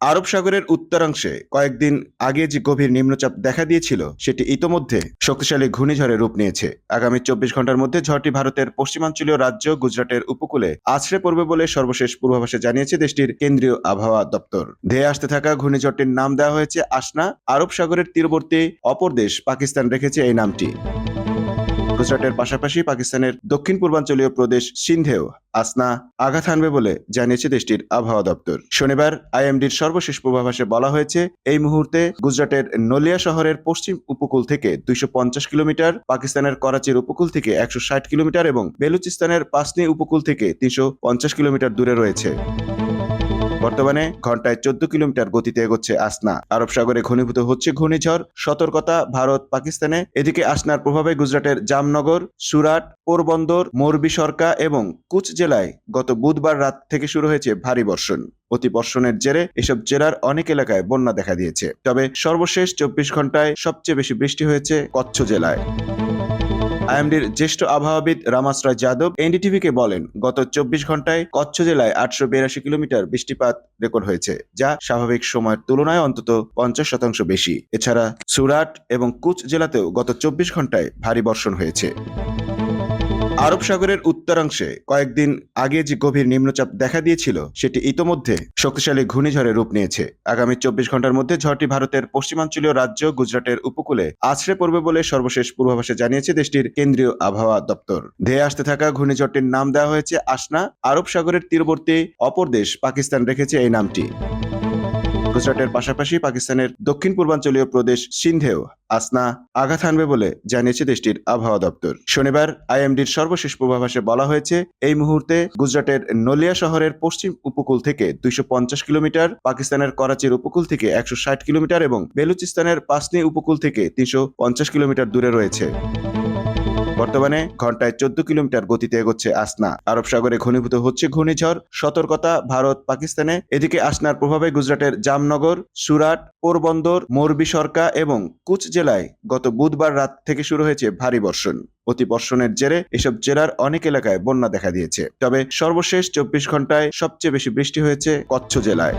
আরব সাগরের উত্তরাংশে কয়েকদিন আগে যে গভীর নিম্নচাপ দেখা দিয়েছিল, সেটি ইতোমধ্যে শক্তিশালী ঘূর্ণিঝড়ে রূপ নিয়েছে। আগামী চব্বিশ ঘণ্টার মধ্যে ঝড়টি ভারতের পশ্চিমাঞ্চলীয় রাজ্য গুজরাটের উপকূলে আছড়ে পড়বে বলে সর্বশেষ পূর্বাভাসে জানিয়েছে দেশটির কেন্দ্রীয় আবহাওয়া দপ্তর। ধেয়ে আসতে থাকা ঘূর্ণিঝড়টির নাম দেওয়া হয়েছে আসনা আরব সাগরের তীরবর্তী অপর দেশ পাকিস্তান রেখেছে এই নামটি। গুজরাটের পাশাপাশি পাকিস্তানের দক্ষিণ পূর্বাঞ্চলীয় প্রদেশ সিন্ধেও আসনা আঘাত হানবে বলে জানিয়েছে দেশটির আবহাওয়া দপ্তর। শনিবার আইএমডির সর্বশেষ পূর্বাভাসে বলা হয়েছে, এই মুহূর্তে গুজরাটের নলিয়া শহরের পশ্চিম উপকূল থেকে দুইশো পঞ্চাশ কিলোমিটার, পাকিস্তানের করাচির উপকূল থেকে একশো ষাট কিলোমিটার এবং বেলুচিস্তানের পাসনি উপকূল থেকে তিনশো পঞ্চাশ কিলোমিটার দূরে রয়েছে। বর্তমানে ঘন্টায় চোদ্দ কিলোমিটার গতিতে এগোচ্ছে আসনা। আরব সাগরে ঘনীভূত হচ্ছে ঘূর্ণিঝড়। সতর্কতা, ভারত, পাকিস্তানে। এদিকে আসনার প্রভাবে গুজরাটের জামনগর, সুরাট, পোরবন্দর, মোরবি সরকা এবং কুচ জেলায় গত বুধবার রাত থেকে শুরু হয়েছে ভারী বর্ষণ। অতি বর্ষণের জেরে এসব জেলার অনেক এলাকায় বন্যা দেখা দিয়েছে। তবে সর্বশেষ চব্বিশ ঘন্টায় সবচেয়ে বেশি বৃষ্টি হয়েছে কচ্ছ জেলায়। আইএমডির জ্যেষ্ঠ আবহাওয়াবিদ রামাশ্রয় যাদব এনডিটিভিকে বলেন, গত চব্বিশ ঘন্টায় কচ্ছ জেলায় আটশো বিরাশি কিলোমিটার বৃষ্টিপাত রেকর্ড হয়েছে, যা স্বাভাবিক সময়ের তুলনায় অন্তত পঞ্চাশ শতাংশ বেশি। এছাড়া সুরাট এবং কুচ জেলাতেও গত চব্বিশ ঘন্টায় ভারী বর্ষণ হয়েছে। আরব সাগরের উত্তরাংশে কয়েকদিন আগে যে গভীর নিম্নচাপ দেখা দিয়েছিল, সেটি ইতোমধ্যে শক্তিশালী ঘূর্ণিঝড়ে রূপ নিয়েছে। আগামী চব্বিশ ঘণ্টার মধ্যে ঝড়টি ভারতের পশ্চিমাঞ্চলীয় রাজ্য গুজরাটের উপকূলে আছড়ে পড়বে বলে সর্বশেষ পূর্বাভাসে জানিয়েছে দেশটির কেন্দ্রীয় আবহাওয়া দপ্তর। ধেয়ে আসতে থাকা ঘূর্ণিঝড়টির নাম দেওয়া হয়েছে আসনা আরব সাগরের তীরবর্তী অপর দেশ পাকিস্তান রেখেছে এই নামটি। গুজরাটের পাশাপাশি পাকিস্তানের দক্ষিণ পূর্বাঞ্চলীয় প্রদেশ সিন্ধেও আসনা আঘাত হানবে বলে জানিয়েছে দেশটির আবহাওয়া দপ্তর। শনিবার আইএমডির সর্বশেষ পূর্বাভাসে বলা হয়েছে, এই মুহূর্তে গুজরাটের নলিয়া শহরের পশ্চিম উপকূল থেকে দুইশো পঞ্চাশ কিলোমিটার, পাকিস্তানের করাচির উপকূল থেকে একশো ষাট কিলোমিটার এবং বেলুচিস্তানের পাসনি উপকূল থেকে তিনশো পঞ্চাশ কিলোমিটার দূরে রয়েছে। বর্তমানে ঘন্টায় চোদ্দ কিলোমিটার গতিতে এগোচ্ছে আসনা। আরব সাগরে ঘনীভূত হচ্ছে ঘূর্ণিঝড়। সতর্কতা, ভারত, পাকিস্তানে। এদিকে আসনার প্রভাবে গুজরাটের জামনগর, সুরাট, পোরবন্দর, মোরবি সরকা এবং কুচ জেলায় গত বুধবার রাত থেকে শুরু হয়েছে ভারী বর্ষণ। অতি বর্ষণের জেরে এসব জেলার অনেক এলাকায় বন্যা দেখা দিয়েছে। তবে সর্বশেষ চব্বিশ ঘন্টায় সবচেয়ে বেশি বৃষ্টি হয়েছে কচ্ছ জেলায়।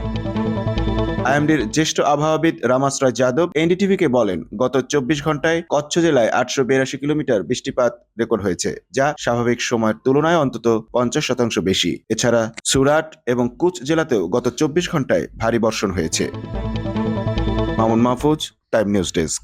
আইএমডির জ্যেষ্ঠ আবহাওয়াবিদ রামাশ্রয় যাদব এনডিটিভিকে বলেন, গত চব্বিশ ঘন্টায় কচ্ছ জেলায় আটশো বিরাশি কিলোমিটার বৃষ্টিপাত রেকর্ড হয়েছে, যা স্বাভাবিক সময়ের তুলনায় অন্তত পঞ্চাশ শতাংশ বেশি। এছাড়া সুরাট এবং কুচ জেলাতেও গত চব্বিশ ঘন্টায় ভারী বর্ষণ হয়েছে। Mamun Mahfuz time news desk